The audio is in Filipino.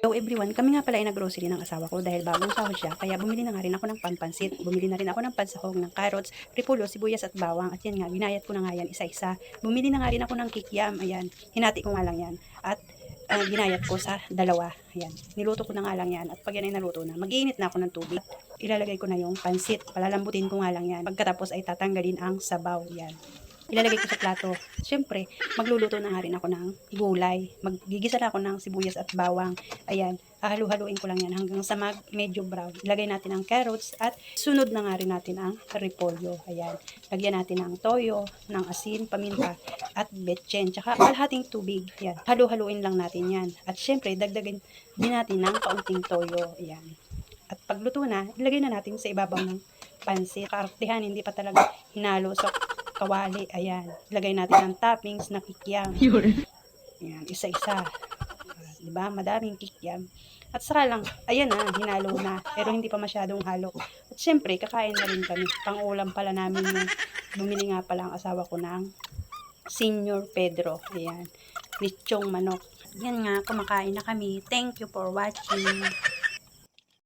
Hello everyone, kami nga pala ay nag-grocery ng asawa ko dahil bagong sahod siya, kaya bumili na nga rin ako ng pampansit. Bumili na rin ako ng pansahog ng carrots, repolyo, sibuyas at bawang. At yan nga, ginayat ko na nga yan isa-isa. Bumili na nga rin ako ng kikiam, ayan. Hinati ko nga lang yan. At ah, ginayat ko sa dalawa. Ayan. Niluto ko na nga lang yan. At pag yan ay naluto na, mag-iinit na ako ng tubig. Ilalagay ko na yung pansit. Palalambutin ko nga lang yan. Pagkatapos ay tatanggalin ang sabaw. Yan ilalagay ko sa plato. Siyempre, magluluto na nga rin ako ng gulay. Maggigisa na ako ng sibuyas at bawang. Ayan, hahalu-haluin ko lang yan hanggang sa mag medyo brown. Ilagay natin ang carrots at sunod na nga rin natin ang repolyo. Ayan, lagyan natin ng toyo, ng asin, paminta, at betchen. Tsaka kalahating tubig. Ayan, halu-haluin lang natin yan. At siyempre, dagdagan din natin ng kaunting toyo. Ayan. At pagluto na, ilagay na natin sa ibabaw ng pansit. Kaartihan, hindi pa talaga hinalo. So, kawali. Ayan. Ilagay natin ang toppings na kikiam. Ayan, isa-isa. Diba? Madaming kikiam. At saka lang, ayan na, hinalo na. Pero hindi pa masyadong halo. At syempre, kakain na rin kami. Pang-ulam pala namin yung bumili nga pala ang asawa ko ng Senior Pedro. Ayan. Lechong manok. Yan nga, kumakain na kami. Thank you for watching.